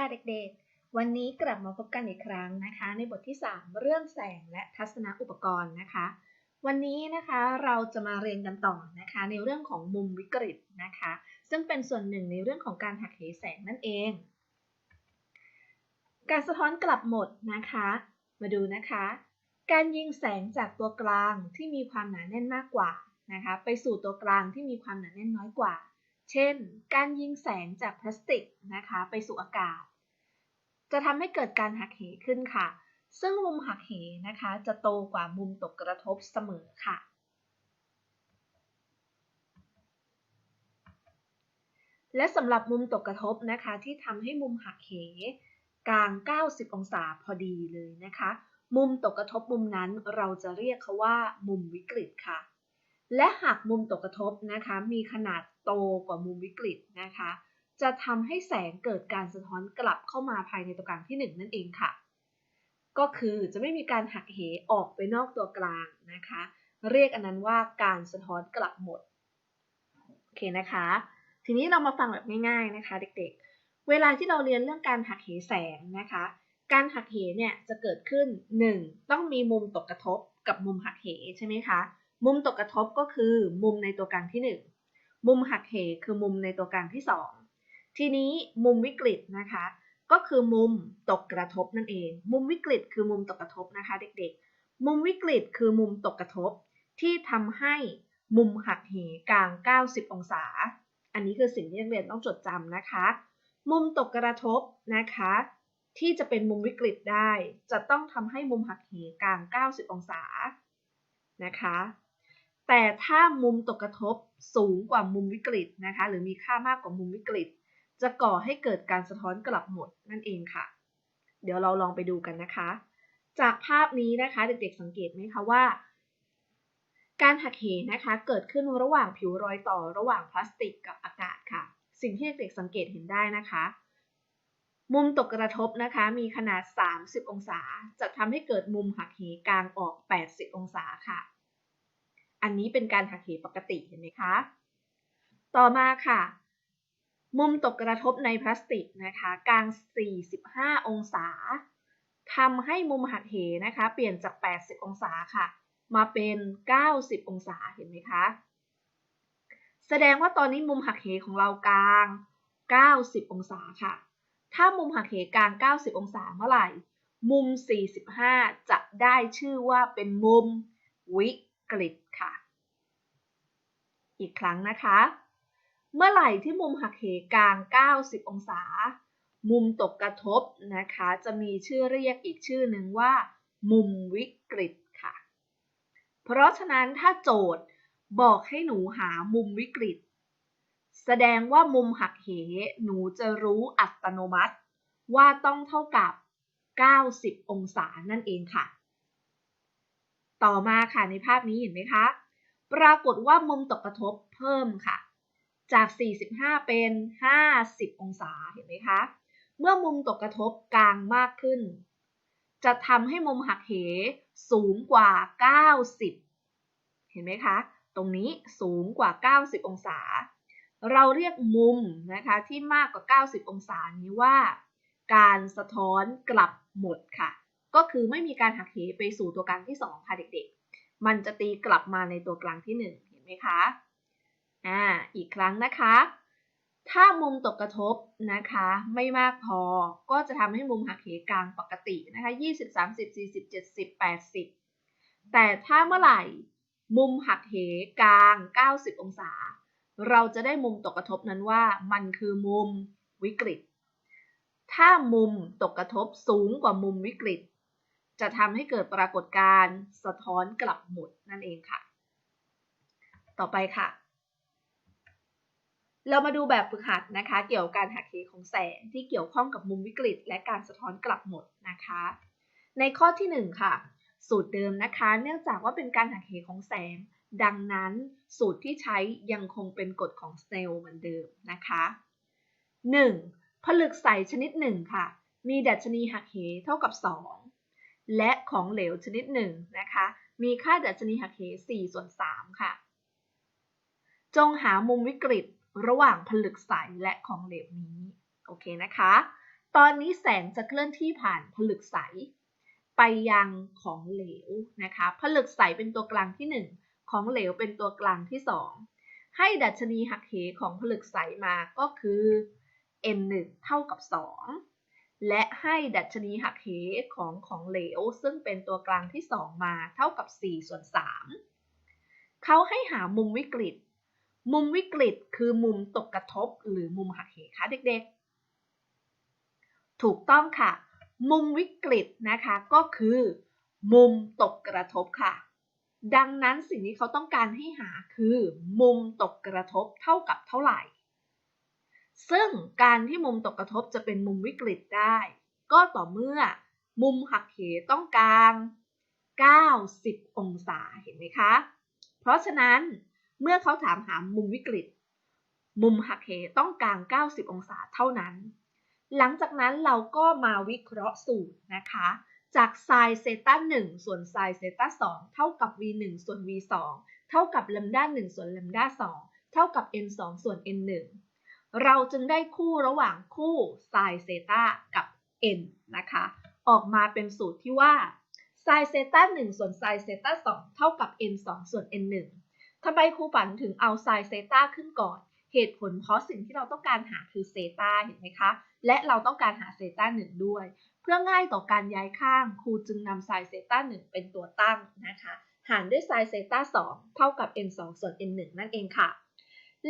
ค่ะเด็กๆ วันนี้กลับมาพบกันอีกครั้งนะคะ ในบทที่ 3 เรื่องแสงและทัศนอุปกรณ์นะคะ วันนี้นะคะเราจะมาเรียนกันต่อนะคะ ในเรื่องของมุมวิกฤตนะคะ ซึ่งเป็นส่วนหนึ่งในเรื่องของการหักเหแสงนั่นเอง การสะท้อนกลับหมดนะคะ มาดูนะคะ การยิงแสงจากตัวกลางที่มีความหนาแน่นมากกว่านะคะไปสู่ตัวกลางที่มีความหนาแน่นน้อยกว่า เช่น การยิงแสงจากพลาสติกนะคะ ไปสู่อากาศ จะทำให้เกิดการหักเหขึ้นค่ะ ซึ่งมุมหักเหนะคะ จะโตกว่ามุมตกกระทบเสมอค่ะ และสำหรับมุมตกกระทบนะคะ ที่ทำให้มุมหักเหกลาง 90 องศาพอดีเลยนะคะ มุมตกกระทบมุมนั้นเราจะเรียกเขาว่า มุมวิกฤตค่ะ และหากมุมตกกระทบนะคะ มีขนาดโตกว่ามุมวิกฤตนะคะ จะทำให้แสงเกิดการสะท้อนกลับเข้ามาภายในตัวกลางที่ 1 นั่นเองค่ะ ก็คือจะไม่มีการหักเหออกไปนอกตัวกลางนะคะ เรียกอันนั้นว่าการสะท้อนกลับหมด โอเคนะคะ ทีนี้เรามาฟังแบบง่าย ๆนะคะ เด็กๆ เวลาที่เราเรียนเรื่องการหักเหแสงนะคะ การหักเหเนี่ยจะเกิดขึ้น 1. ต้องมีมุมตกกระทบกับมุมหักเหใช่ไหมคะ มุมตกกระทบก็คือมุมในตัวกลางที่ 1 มุมหักเหคือมุมในตัวกลางที่ 2 ทีนี้มุมวิกฤตนะคะ ก็คือมุมตกกระทบนั่นเอง มุมวิกฤตคือมุมตกกระทบนะคะเด็กๆ มุมวิกฤตคือมุมตกกระทบ ที่ทำให้มุมหักเหกลาง 90 องศา อันนี้คือสิ่งที่นักเรียนต้องจดจำนะคะ มุมตกกระทบนะคะ ที่จะเป็นมุมวิกฤตได้ จะต้องทำให้มุมหักเหกลาง 90 องศานะคะ แต่ถ้ามุมตกกระทบสูงกว่ามุมวิกฤตนะคะ หรือมีค่ามากกว่ามุมวิกฤต จะก่อให้เกิดการสะท้อนกลับหมดนั่นเองค่ะ เดี๋ยวเราลองไปดูกันนะคะ จากภาพนี้นะคะเด็กๆสังเกตไหมคะว่า การหักเหนะคะเกิดขึ้นระหว่างผิวรอยต่อระหว่างพลาสติกกับอากาศค่ะ สิ่งที่เด็กๆสังเกตเห็นได้นะคะมุมตกกระทบนะคะมีขนาด 30 องศา จะทำให้เกิดมุมหักเหกลางออก 80 องศาค่ะ อันนี้เป็นการหักเหปกติเห็นไหมคะ ต่อมาค่ะ มุมตกกระทบในพลาสติกนะคะกลาง 45 องศาทำให้มุมหักเหนะคะเปลี่ยนจาก 80 องศาค่ะ มาเป็น 90 องศาเห็นไหมคะ แสดงว่าตอนนี้มุมหักเหของเรากลาง 90 องศาค่ะ ถ้ามุมหักเหกลาง 90 องศาเมื่อไหร่ มุม 45 จะได้ชื่อว่าเป็นมุมวิกฤตค่ะ อีกครั้งนะคะ เมื่อไหร่ที่มุมหักเหกลาง 90 องศา มุมตกกระทบนะคะ จะมีชื่อเรียกอีกชื่อหนึ่งว่า มุมวิกฤตค่ะ เพราะฉะนั้นถ้าโจทย์บอกให้หนูหามุมวิกฤต แสดงว่ามุมหักเหหนูจะรู้อัตโนมัติ ว่าต้องเท่ากับ 90 องศานั่นเองค่ะ ต่อมาค่ะในภาพนี้เห็นไหมคะ ปรากฏว่ามุมตกกระทบเพิ่มค่ะ จาก 45 เป็น 50 องศา เห็นไหมคะ เมื่อมุมตกกระทบกลางมากขึ้น จะทำให้มุมหักเหสูงกว่า 90 เห็นไหมคะ ตรงนี้สูงกว่า 90 องศา เราเรียกมุมนะคะที่มากกว่า 90 องศานี้ว่า การสะท้อนกลับหมดค่ะ ก็คือไม่มีการหักเหไปสู่ตัวกลางที่ 2 ค่ะเด็กๆ มันจะตีกลับมาในตัวกลางที่ 1 เห็นไหมคะ อ่าอีกครั้งนะคะ ถ้ามุมตกกระทบนะคะ ไม่มากพอก็จะทำให้มุมหักเหกลางปกตินะคะ20 30 40 70 80 แต่ถ้าเมื่อไหร่มุมหักเหกลาง 90 องศา เราจะได้มุมตกกระทบนั้นว่ามันคือมุมวิกฤต ถ้ามุมตกกระทบสูงกว่ามุมวิกฤต จะทำให้เกิดปรากฏการณ์สะท้อนกลับหมดนั่นเองค่ะ ต่อไปค่ะ เรามาดูแบบฝึกหัดนะคะ เกี่ยวกับการหักเหของแสงที่เกี่ยวข้องกับมุมวิกฤต และการสะท้อนกลับหมดนะคะ ในข้อที่ 1 ค่ะ สูตรเดิมนะคะ เนื่องจากว่าเป็นการหักเหของแสง ดังนั้นสูตรที่ใช้ยังคงเป็นกฎของสเนลเหมือนเดิมนะคะ 1. ผลึกใสชนิด1ค่ะ มีดัชนีหักเหเท่ากับ 2 และของเหลวชนิด1นะคะ มีค่าดัชนีหักเห4ส่วน3ค่ะ จงหามุมวิกฤต ระหว่างผลึกใสและของเหลวนี้ โอเคนะคะ ตอนนี้แสงจะเคลื่อนที่ผ่านผลึกใส ไปยังของเหลวนะคะ ผลึกใสเป็นตัวกลางที่ 1 ของเหลวเป็นตัวกลางที่ 2 ให้ดัชนีหักเหของผลึกใสมาก็คือ n1 เท่ากับ 2 และให้ดัชนีหักเหของของเหลว ซึ่งเป็นตัวกลางที่ 2 มาเท่ากับ 4 ส่วน 3 เขาให้หามุมวิกฤต มุมวิกฤตคือมุมตกกระทบหรือมุมหักเหคะเด็กๆ ถูกต้องค่ะ มุมวิกฤตนะคะก็คือ มุมตกกระทบค่ะ ดังนั้นสิ่งที่เขาต้องการให้หาคือ มุมตกกระทบเท่ากับเท่าไหร่ ซึ่งการที่มุมตกกระทบจะเป็นมุมวิกฤตได้ ก็ต่อเมื่อ มุมหักเหต้องกาง90 องศาเห็นไหมคะ เพราะฉะนั้น เมื่อเขาถามหามุมวิกฤต มุมหักเหต้องกลาง 90 องศาเท่านั้น หลังจากนั้นเราก็มาวิเคราะห์สูตรนะคะ จากไซน์เซต้า1ส่วนไซน์เซต้า2เท่ากับ v 1ส่วน v 2เท่ากับ lambda 1ส่วน lambda 2เท่ากับ n 2ส่วน n 1เราจึงได้คู่ระหว่างคู่ไซน์เซต้ากับ n นะคะ ออกมาเป็นสูตรที่ว่าไซน์เซต้า1ส่วนไซน์เซต้า2เท่ากับ n 2ส่วน n 1 ทำไมครูฝันถึงเอาไซน์เซตาขึ้นก่อน เหตุผลเพราะสิ่งที่เราต้องการหาคือเซตาเห็นไหมคะ และเราต้องการหาเซตาหนึ่งด้วย เพื่อง่ายต่อการย้ายข้าง ครูจึงนำไซน์เซตาหนึ่งเป็นตัวตั้งนะคะ หารด้วยไซน์เซตาสองเท่ากับ n 2ส่วน n 1นั่นเองค่ะ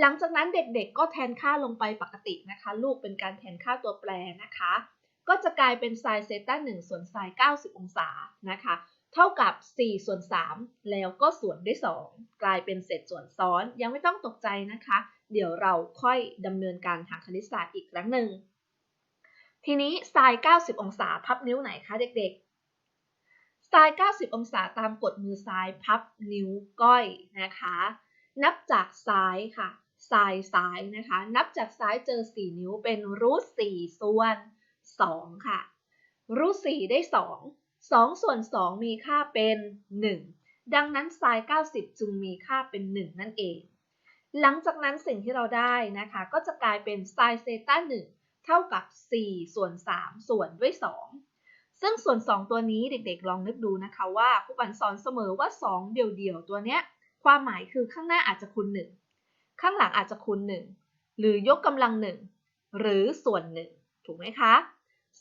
หลังจากนั้นเด็กๆ ก็แทนค่าลงไปปกตินะคะ ลูกเป็นการแทนค่าตัวแปรนะคะ ก็จะกลายเป็นไซน์เซตา1ส่วนไซน์90 องศานะคะ เท่ากับ 4 ส่วน 3 แล้วก็ส่วนด้วย 2 กลายเป็นเศษส่วนซ้อน ยังไม่ต้องตกใจนะคะ เดี๋ยวเราค่อยดำเนินการทางคณิตศาสตร์อีกครั้งหนึ่ง ทีนี้ไซน์ 90 องศาพับนิ้วไหนคะเด็กๆไซน์ 90 องศาตามกฎมือซ้ายพับนิ้วก้อยนะคะ นับจากซ้ายค่ะไซน์ซ้ายนะคะ นับจากซ้ายเจอ 4 นิ้วเป็นรูท4ส่วน 2 ค่ะ รูท4ได้ 2 2 ส่วน 2 มีค่าเป็น 1 ดังนั้นไซน์90 จึงมีค่าเป็น 1 นั่นเอง หลังจากนั้นสิ่งที่เราได้นะคะ ก็จะกลายเป็นไซน์เซต้า1เท่ากับ 4 ส่วน 3 ส่วนด้วย 2 ซึ่งส่วน 2 ตัวนี้เด็กๆ ลองนึกดูนะคะว่าครูปันสอนเสมอว่า 2 เดี่ยวๆ ตัวเนี้ย ความหมายคือข้างหน้าอาจจะคูณ 1 ข้างหลังอาจจะคูณ 1 หรือยกกำลัง 1 หรือส่วน 1 ถูกไหมคะ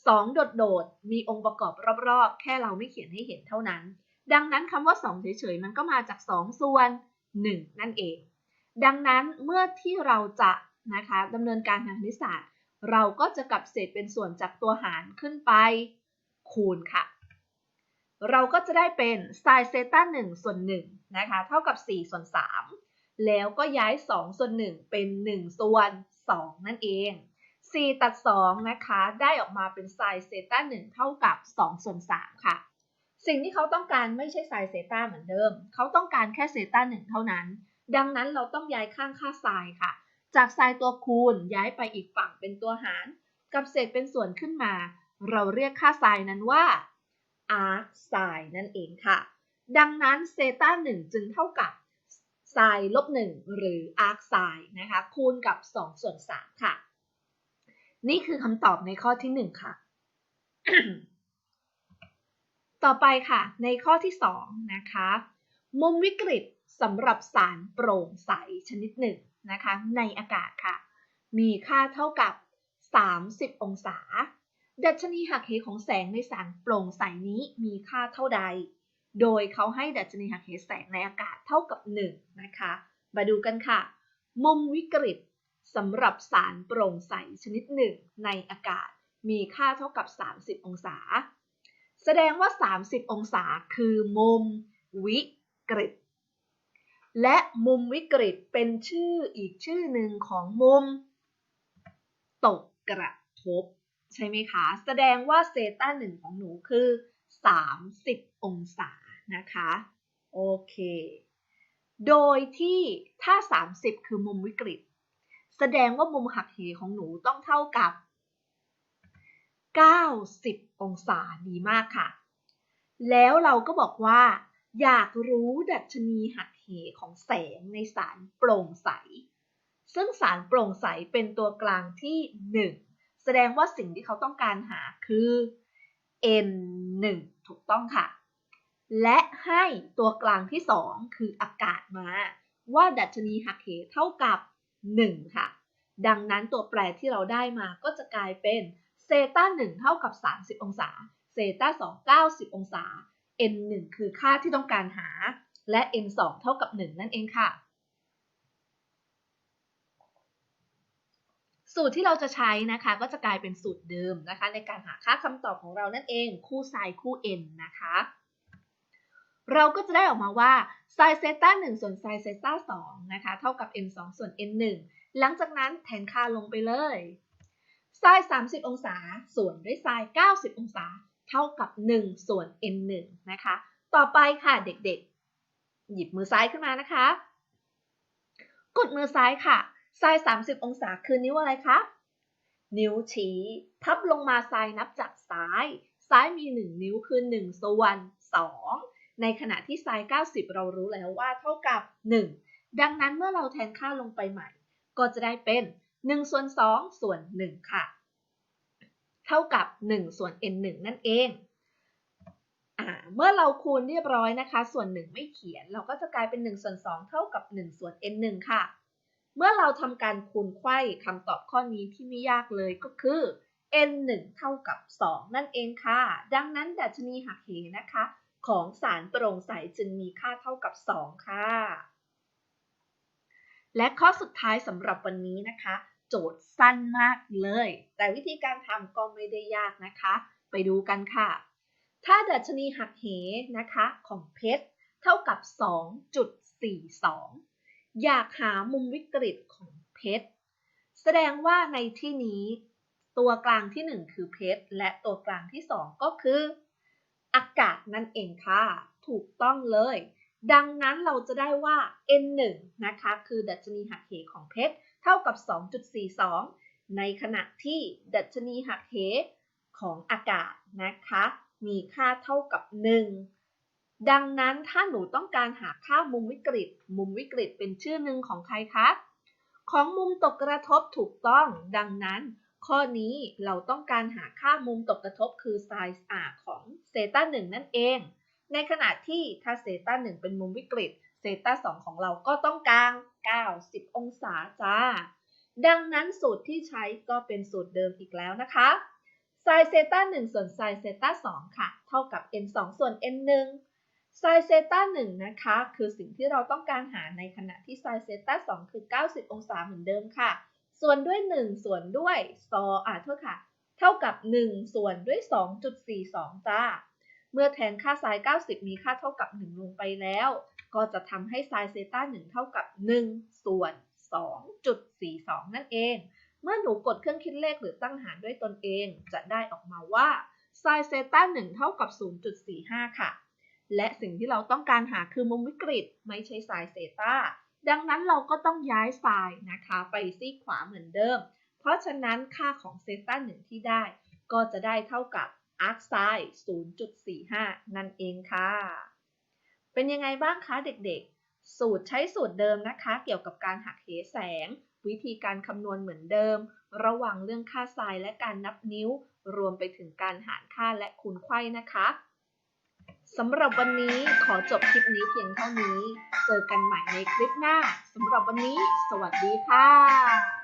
2 โดดๆ มีองค์ประกอบรอบๆ แค่เราไม่เขียนให้เห็นเท่านั้น ดังนั้นคำว่า 2 เฉยๆ มันก็มาจาก 2 ส่วน 1 นั่นเอง ดังนั้นเมื่อที่เราจะนะคะดำเนินการทางคณิตศาสตร์ เราก็จะกลับเศษเป็นส่วนจากตัวหารขึ้นไป คูณค่ะ เราก็จะได้เป็นไซน์เซต้า1ส่วน1นะคะ เท่ากับ 4 ส่วน 3 แล้วก็ย้าย 2 ส่วน 1 เป็น 1 ส่วน 2 นั่นเอง 4 ตัด 2 นะคะ ได้ออกมาเป็นไซน์เซต้า1เท่ากับ2ส่วน3ค่ะ สิ่งที่เขาต้องการไม่ใช่ไซน์เซต้าเหมือนเดิม เขาต้องการแค่เซต้า1เท่านั้น ดังนั้นเราต้องย้ายข้างค่าไซน์ค่ะ จากไซน์ตัวคูณย้ายไปอีกฝั่งเป็นตัวหาร กับเศษเป็นส่วนขึ้นมา เราเรียกค่าไซน์นั้นว่า arc sin นั่นเองค่ะ ดังนั้นเซต้า1จึงเท่ากับไซน์ลบ1หรือ arc sin นะคะ คูณกับ 2 ส่วน 3 ค่ะ นี่คือคำตอบในข้อที่ 1 ค่ะ ต่อไปค่ะ ในข้อที่ 2 นะคะ มุมวิกฤตสำหรับสารโปร่งใสชนิดหนึ่งนะคะ ในอากาศค่ะ มีค่าเท่ากับ 30 องศา ดัชนีหักเหของแสงในสารโปร่งใสนี้มีค่าเท่าใด โดยเขาให้ดัชนีหักเหแสงในอากาศเท่ากับ 1 นะคะ มาดูกันค่ะ มุมวิกฤต สำหรับสารโปร่งใสชนิดหนึ่งในอากาศมีค่าเท่ากับ 30 องศา แสดงว่า 30 องศาคือมุมวิกฤต และมุมวิกฤตเป็นชื่ออีกชื่อหนึ่งของมุม ตกกระทบ ใช่ไหมคะ แสดงว่าเซต้าหนึ่งของหนูคือ 30 องศานะคะ โอเค โดยที่ถ้า 30 คือมุมวิกฤต แสดงว่ามุมหักเหของหนูต้องเท่ากับ 90 องศาดีมากค่ะ แล้วเราก็บอกว่า อยากรู้ดัชนีหักเหของแสงในสารโปร่งใส ซึ่งสารโปร่งใสเป็นตัวกลางที่ 1 แสดงว่าสิ่งที่เขาต้องการหาคือ n 1ถูกต้องค่ะ และให้ตัวกลางที่ 2 คืออากาศมา ว่าดัชนีหักเหเท่ากับ 1 ค่ะ ดังนั้นตัวแปรที่เราได้มาก็จะกลายเป็นเซต้า1เท่ากับ 30 องศา เซต้า2 90 องศา n 1คือค่าที่ต้องการหา และ n 2เท่ากับ 1 นั่นเองค่ะ สูตรที่เราจะใช้นะคะก็จะกลายเป็นสูตรเดิมนะคะ ในการหาค่าคำตอบของเรานั่นเอง คู่ไซน์คู่ n นะคะ เราก็จะได้ออกมาว่าไซน์เซต้า1ส่วนไซน์เซต้า2นะคะ เท่ากับ n 2ส่วน n 1หลังจากนั้นแทนค่าลงไปเลยไซน์30 องศา ส่วนด้วยไซน์90 องศา เท่ากับ 1 ส่วน n 1นะคะ ต่อไปค่ะเด็กๆ หยิบมือซ้ายขึ้นมานะคะ กดมือซ้ายค่ะไซน์30 องศาคือนิ้วอะไรคะนิ้วชี้พับลงมาไซน์นับจากซ้าย ซ้ายมี 1 นิ้วคือ 1 ส่วน 2 ในขณะที่ไซน์90 เรารู้แล้วว่าเท่ากับ 1 ดังนั้นเมื่อเราแทนค่าลงไปใหม่ ก็จะได้เป็น1ส่วน2ส่วน1ค่ะ เท่ากับ 1 ส่วน n 1 นั่นเองเมื่อเราคูณเรียบร้อยนะคะ ส่วน 1 ไม่เขียน เราก็จะกลายเป็น 1 ส่วน 2 เท่ากับ 1 ส่วน n 1 ค่ะ เมื่อเราทำการคูณไขว้คำตอบข้อนี้ที่ไม่ยากเลยก็คือ n 1 เท่ากับ 2 นั่นเองค่ะ ดังนั้นดัชนีหักเหนะคะ ของสารโปร่งใสจึงมีค่าเท่ากับ 2 ค่ะ และข้อสุดท้ายสำหรับวันนี้นะคะ โจทย์สั้นมากเลย แต่วิธีการทำก็ไม่ได้ยากนะคะ ไปดูกันค่ะ ถ้าดัชนีหักเหนะคะของเพชรเท่ากับ 2.42 อยากหามุมวิกฤตของเพชร แสดงว่าในที่นี้ ตัวกลางที่ 1 คือเพชร และตัวกลางที่ 2 ก็คือ อากาศนั่นเองค่ะ ถูกต้องเลย ดังนั้นเราจะได้ว่า n1 นะคะ คือดัชนีหักเหของเพชรเท่ากับ 2.42 ในขณะที่ดัชนีหักเหของอากาศนะคะ มีค่าเท่ากับ 1 ดังนั้นถ้าหนูต้องการหาค่ามุมวิกฤต มุมวิกฤตเป็นชื่อหนึ่งของใครคะ ของมุมตกกระทบถูกต้อง ดังนั้น ข้อนี้เราต้องการหาค่ามุมตกกระทบคือ sin r ของเซต้า1นั่นเอง ในขณะที่ถ้าเซต้า1เป็นมุมวิกฤตเซต้า2ของเราก็ต้องกลาง 90 องศาจ้า ดังนั้นสูตรที่ใช้ก็เป็นสูตรเดิมอีกแล้วนะคะ sin เซต้า1ส่วน sin เซต้า2ค่ะ เท่ากับ n 2ส่วน n 1 sin เซต้า1นะคะ คือสิ่งที่เราต้องการหาในขณะที่ sin เซต้า2คือ 90 องศาเหมือนเดิมค่ะ ส่วนด้วย 1 ส่วนด้วยซออ่าโทษค่ะ เท่ากับ 1 ส่วนด้วย 2.42 จ้า เมื่อแทนค่า sin 90 มีค่าเท่ากับ 1 ลงไปแล้ว ก็จะทำให้ sin เซต้า1เท่ากับ 1 ส่วน 2.42 นั่นเอง เมื่อหนูกดเครื่องคิดเลขหรือตั้งหารด้วยตนเอง จะได้ออกมาว่า sin เซต้า1เท่ากับ 0.45 ค่ะ และสิ่งที่เราต้องการหาคือมุมวิกฤต ไม่ใช่ sin เซต้า ดังนั้นเราก็ต้องย้าย sin นะคะไปซีกขวาเหมือนเดิม เพราะฉะนั้นค่าของเซตา1ที่ได้ ก็จะได้เท่ากับ arc sin 0.45 นั่นเองค่ะ เป็นยังไงบ้างคะเด็กๆ สูตรใช้สูตรเดิมนะคะ เกี่ยวกับการหักเหแสง วิธีการคำนวณเหมือนเดิม ระหว่างเรื่องค่าไซน์และการนับนิ้ว รวมไปถึงการหารค่าและคูณไขว้นะคะ สำหรับวันนี้ขอจบคลิปนี้เพียงเท่านี้ เจอกันใหม่ในคลิปหน้า สำหรับวันนี้ สวัสดีค่ะ